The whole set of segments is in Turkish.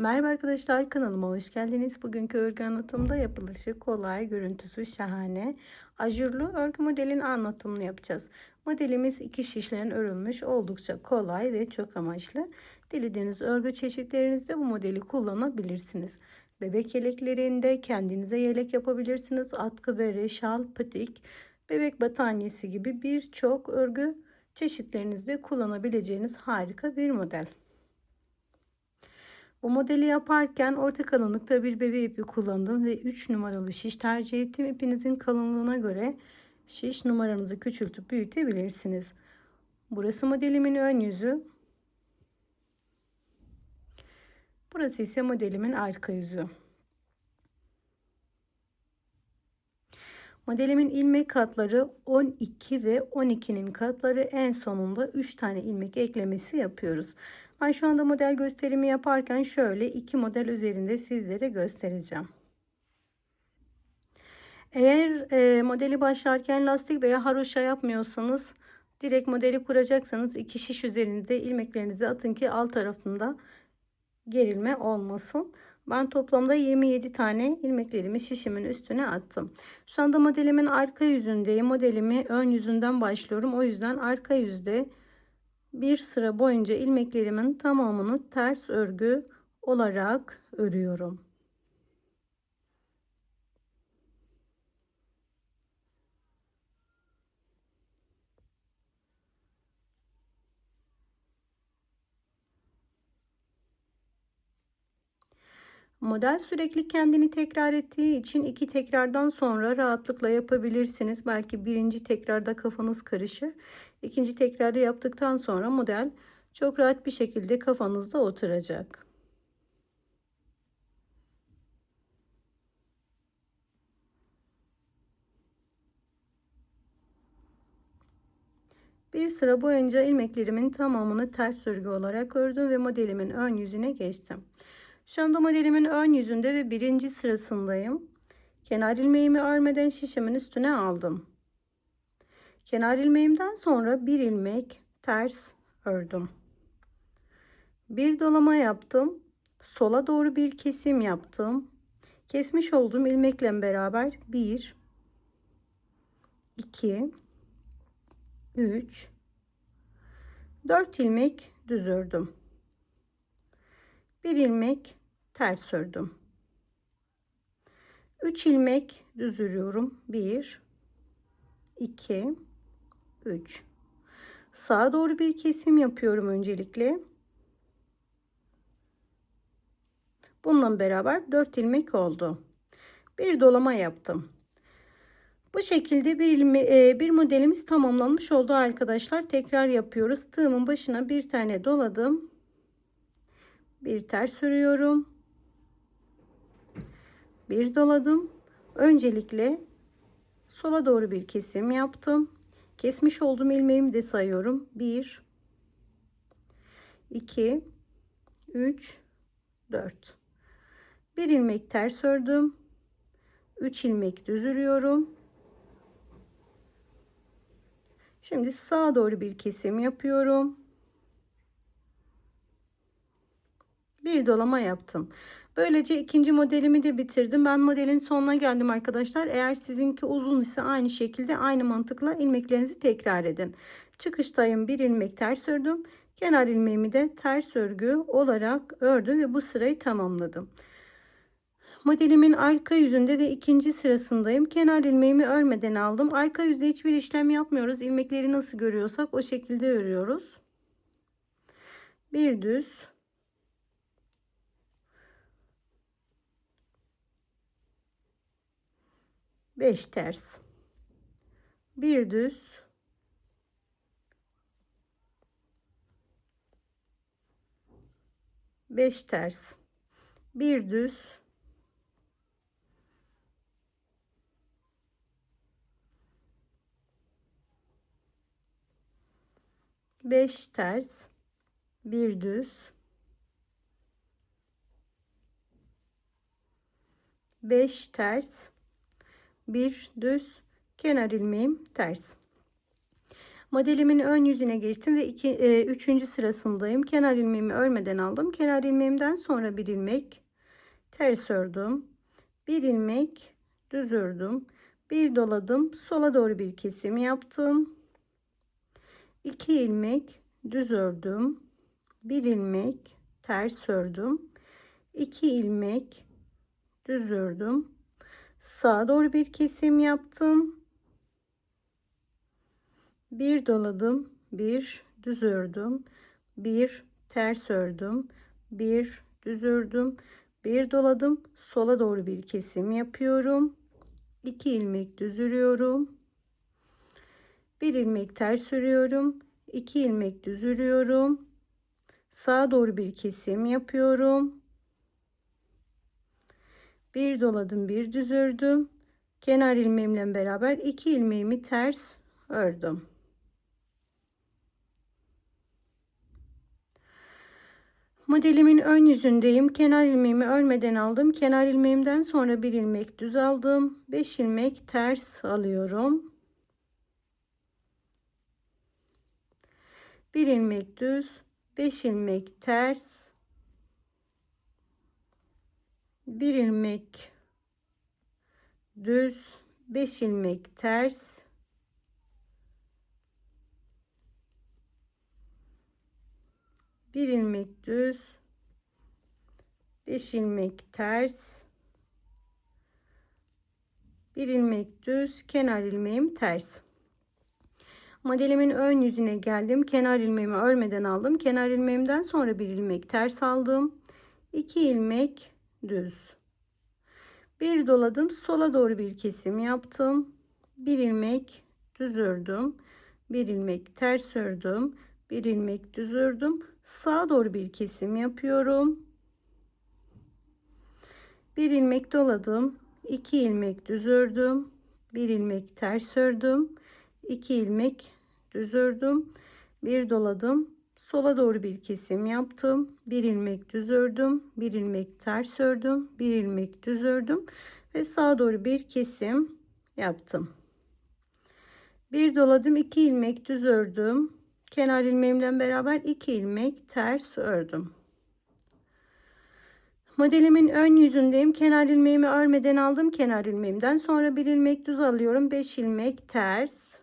Merhaba arkadaşlar kanalıma hoş geldiniz. Bugünkü örgü anlatımda yapılışı kolay, görüntüsü şahane. Ajurlu örgü modelin anlatımını yapacağız. Modelimiz iki şişlen örülmüş oldukça kolay ve çok amaçlı. Dilediğiniz örgü çeşitlerinizde bu modeli kullanabilirsiniz. Bebek yeleklerinde kendinize yelek yapabilirsiniz. Atkı, bere, şal, patik, bebek battaniyesi gibi birçok örgü çeşitlerinizde kullanabileceğiniz harika bir model. Bu modeli yaparken orta kalınlıkta bir bebe ipi kullandım ve 3 numaralı şiş tercih ettim. İpinizin kalınlığına göre şiş numaranızı küçültüp büyütebilirsiniz. Burası modelimin ön yüzü. Burası ise modelimin arka yüzü. Modelimin ilmek katları 12 ve 12'nin katları en sonunda 3 tane ilmek eklemesi yapıyoruz. Ben şu anda model gösterimi yaparken şöyle iki model üzerinde sizlere göstereceğim. Eğer e, modeli başlarken lastik veya haroşa yapmıyorsanız direkt modeli kuracaksanız iki şiş üzerinde ilmeklerinizi atın ki alt tarafında gerilme olmasın. Ben toplamda 27 tane ilmeklerimi şişimin üstüne attım. Şu anda modelimin arka yüzündeyim. Modelimi ön yüzünden başlıyorum. O yüzden arka yüzde bir sıra boyunca ilmeklerimin tamamını ters örgü olarak örüyorum. Model sürekli kendini tekrar ettiği için iki tekrardan sonra rahatlıkla yapabilirsiniz. Belki birinci tekrarda kafanız karışır. İkinci tekrarda yaptıktan sonra model çok rahat bir şekilde kafanızda oturacak. Bir sıra boyunca ilmeklerimin tamamını ters örgü olarak ördüm ve modelimin ön yüzüne geçtim. Şu anda modelimin ön yüzünde ve birinci sırasındayım. Kenar ilmeğimi örmeden şişimin üstüne aldım. Kenar ilmeğimden sonra bir ilmek ters ördüm. Bir dolama yaptım. Sola doğru bir kesim yaptım. Kesmiş olduğum ilmekle beraber 1 2 3 4 ilmek düz ördüm. Bir ilmek ters ördüm. 3 ilmek düz örüyorum. 1 2 3 Sağa doğru bir kesim yapıyorum öncelikle. Bununla beraber 4 ilmek oldu. Bir dolama yaptım. Bu şekilde bir, e, bir modelimiz tamamlanmış oldu arkadaşlar. Tekrar yapıyoruz. Tığımın başına bir tane doladım. Bir ters örüyorum bir doladım. Öncelikle sola doğru bir kesim yaptım. Kesmiş olduğum ilmeğimi de sayıyorum. 1 2 3 4 bir ilmek ters ördüm. 3 ilmek düz örüyorum. Şimdi sağa doğru bir kesim yapıyorum. Bir dolama yaptım. Böylece ikinci modelimi de bitirdim. Ben modelin sonuna geldim arkadaşlar. Eğer sizinki uzun ise aynı şekilde aynı mantıkla ilmeklerinizi tekrar edin. Çıkıştayım bir ilmek ters ördüm. Kenar ilmeğimi de ters örgü olarak ördüm ve bu sırayı tamamladım. Modelimin arka yüzünde ve ikinci sırasındayım. Kenar ilmeğimi örmeden aldım. Arka yüzde hiçbir işlem yapmıyoruz. İlmekleri nasıl görüyorsak o şekilde örüyoruz. Bir düz 5 ters. Bir düz. Beş ters. Bir düz. Beş ters. Bir düz. Beş ters bir düz kenar ilmeğim ters Modelimin ön yüzüne geçtim ve iki, e, üçüncü sırasındayım. Kenar ilmeğimi örmeden aldım. Kenar ilmeğimden sonra bir ilmek ters ördüm. Bir ilmek düz ördüm. Bir doladım. Sola doğru bir kesim yaptım. 2 ilmek düz ördüm. Bir ilmek ters ördüm. 2 ilmek düz ördüm. Sağa doğru bir kesim yaptım. Bir doladım. Bir düz ördüm. Bir ters ördüm. Bir düz ördüm. Bir doladım. Sola doğru bir kesim yapıyorum. 2 ilmek düz örüyorum. Bir ilmek ters örüyorum. 2 ilmek düz örüyorum. Sağa doğru bir kesim yapıyorum. Bir doladım, bir düz ördüm. Kenar ilmeğimle beraber 2 ilmeğimi ters ördüm. Modelimin ön yüzündeyim. Kenar ilmeğimi örmeden aldım. Kenar ilmeğimden sonra bir ilmek düz aldım. 5 ilmek ters alıyorum. Bir ilmek düz, 5 ilmek ters. Bir ilmek düz, 5 ilmek ters. bir ilmek düz 5 ilmek ters. Bir ilmek düz kenar ilmeğim ters. Modelimin ön yüzüne geldim. Kenar ilmeğimi örmeden aldım. Kenar ilmeğimden sonra bir ilmek ters aldım. 2 ilmek düz. Bir doladım sola doğru bir kesim yaptım. Bir ilmek düz ördüm. Bir ilmek ters ördüm. Bir ilmek düz ördüm. Sağa doğru bir kesim yapıyorum. Bir ilmek doladım. 2 ilmek düz ördüm. Bir ilmek ters ördüm. 2 ilmek düz ördüm. Bir doladım sola doğru bir kesim yaptım bir ilmek düz ördüm bir ilmek ters ördüm bir ilmek düz ördüm ve sağa doğru bir kesim yaptım bir doladım 2 ilmek düz ördüm kenar ilmeğimle beraber 2 ilmek ters ördüm. Modelimin ön yüzündeyim. Kenar ilmeğimi örmeden aldım. Kenar ilmeğimden sonra bir ilmek düz alıyorum. 5 ilmek ters.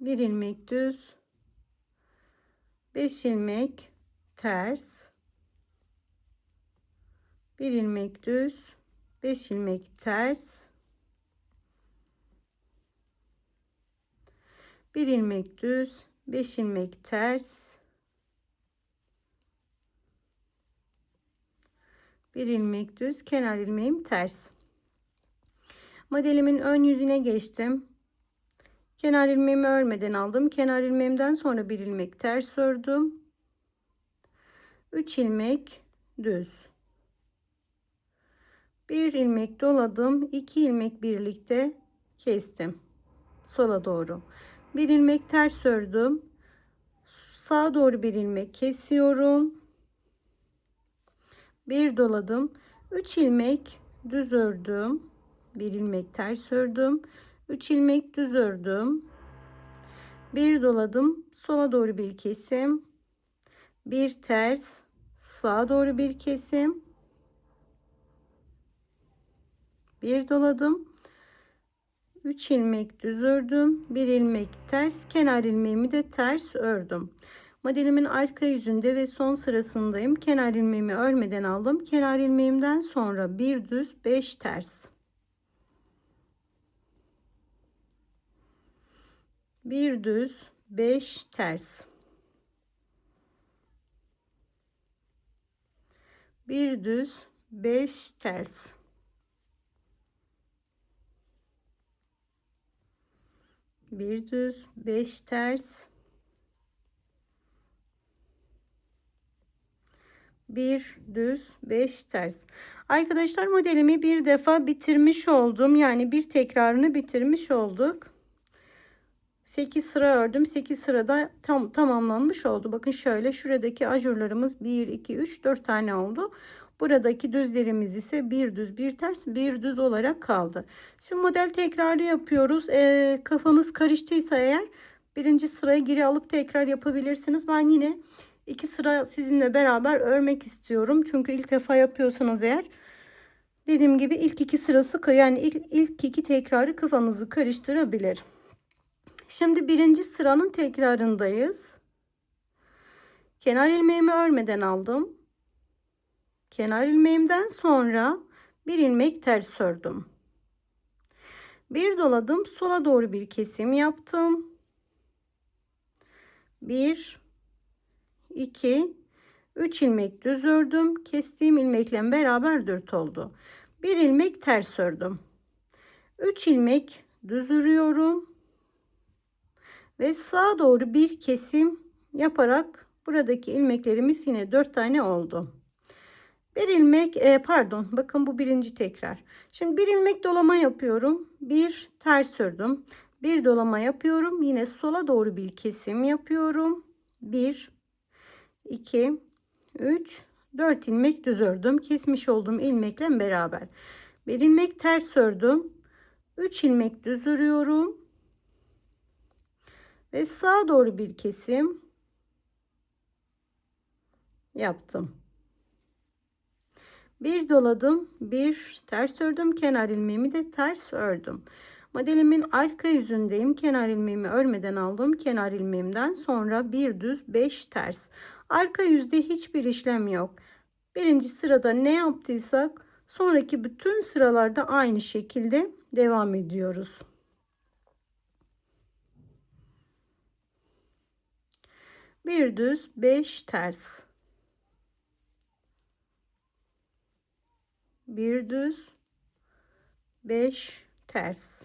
Bir ilmek düz. 5 ilmek ters. Bir ilmek düz. 5 ilmek ters. bir ilmek düz 5 ilmek ters bir ilmek düz kenar ilmeğim ters modelimin ön yüzüne geçtim kenar ilmeğimi örmeden aldım. Kenar ilmeğimden sonra bir ilmek ters ördüm. 3 ilmek düz. Bir ilmek doladım. 2 ilmek birlikte kestim. Sola doğru. Bir ilmek ters ördüm. Sağa doğru bir ilmek kesiyorum. Bir doladım. 3 ilmek düz ördüm. Bir ilmek ters ördüm 3 ilmek düz ördüm bir doladım sola doğru bir kesim bir ters sağa doğru bir kesim bir doladım 3 ilmek düz ördüm. 1 ilmek ters. Kenar ilmeğimi de ters ördüm. Modelimin arka yüzünde ve son sırasındayım. Kenar ilmeğimi örmeden aldım. Kenar ilmeğimden sonra bir düz 5 ters. Bir düz 5 ters. Bir düz 5 ters. bir düz 5 ters bir düz 5 ters arkadaşlar modelimi bir defa bitirmiş oldum yani bir tekrarını bitirmiş olduk 8 sıra ördüm. 8 sırada tam tamamlanmış oldu. Bakın şöyle şuradaki ajurlarımız 1 2 3 4 tane oldu. Buradaki düzlerimiz ise bir düz bir ters bir düz olarak kaldı. Şimdi model tekrarı yapıyoruz. Ee, kafanız karıştıysa eğer birinci sıraya geri alıp tekrar yapabilirsiniz. Ben yine iki sıra sizinle beraber örmek istiyorum. Çünkü ilk defa yapıyorsanız eğer dediğim gibi ilk iki sırası yani ilk, ilk iki tekrarı kafanızı karıştırabilir. Şimdi birinci sıranın tekrarındayız. Kenar ilmeğimi örmeden aldım. Kenar ilmeğimden sonra bir ilmek ters ördüm. Bir doladım. Sola doğru bir kesim yaptım. 1 2 3 ilmek düz ördüm. Kestiğim ilmekle beraber 4 oldu. Bir ilmek ters ördüm. 3 ilmek düz örüyorum. Ve sağa doğru bir kesim yaparak buradaki ilmeklerimiz yine 4 tane oldu. Bir ilmek e, pardon bakın bu birinci tekrar. Şimdi bir ilmek dolama yapıyorum. Bir ters ördüm. Bir dolama yapıyorum. Yine sola doğru bir kesim yapıyorum. 1 2 3 4 ilmek düz ördüm. Kesmiş olduğum ilmekle beraber. Bir ilmek ters ördüm. 3 ilmek düz örüyorum. Ve sağa doğru bir kesim yaptım. Bir doladım, bir ters ördüm. Kenar ilmeğimi de ters ördüm. Modelimin arka yüzündeyim. Kenar ilmeğimi örmeden aldım. Kenar ilmeğimden sonra bir düz, beş ters. Arka yüzde hiçbir işlem yok. Birinci sırada ne yaptıysak sonraki bütün sıralarda aynı şekilde devam ediyoruz. Bir düz, beş ters. bir düz 5 ters.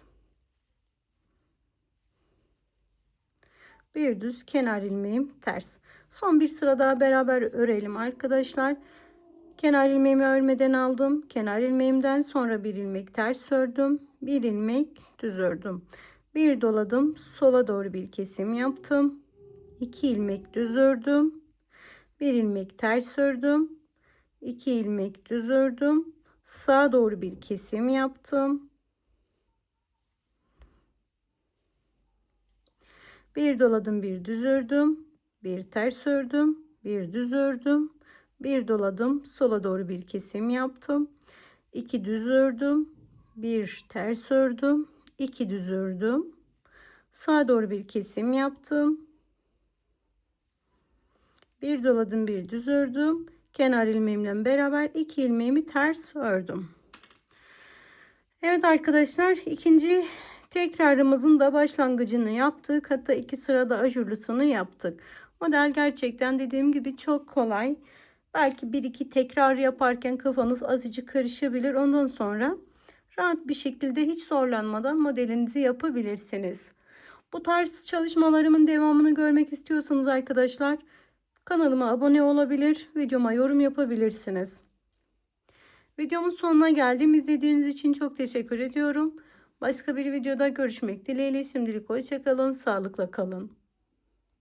Bir düz kenar ilmeğim ters. Son bir sıra daha beraber örelim arkadaşlar. Kenar ilmeğimi örmeden aldım. Kenar ilmeğimden sonra bir ilmek ters ördüm. Bir ilmek düz ördüm. Bir doladım sola doğru bir kesim yaptım 2 ilmek düz ördüm bir ilmek ters ördüm 2 ilmek düz ördüm sağa doğru bir kesim yaptım. Bir doladım, bir düz ördüm, bir ters ördüm, bir düz ördüm, bir doladım, sola doğru bir kesim yaptım. iki düz ördüm, bir ters ördüm, iki düz ördüm. Sağa doğru bir kesim yaptım. Bir doladım, bir düz ördüm kenar ilmeğimle beraber iki ilmeğimi ters ördüm. Evet arkadaşlar ikinci tekrarımızın da başlangıcını yaptık. Hatta iki sırada ajurlusunu yaptık. Model gerçekten dediğim gibi çok kolay. Belki bir iki tekrar yaparken kafanız azıcık karışabilir. Ondan sonra rahat bir şekilde hiç zorlanmadan modelinizi yapabilirsiniz. Bu tarz çalışmalarımın devamını görmek istiyorsanız arkadaşlar Kanalıma abone olabilir, videoma yorum yapabilirsiniz. Videomun sonuna geldim. İzlediğiniz için çok teşekkür ediyorum. Başka bir videoda görüşmek dileğiyle. Şimdilik hoşçakalın, sağlıkla kalın.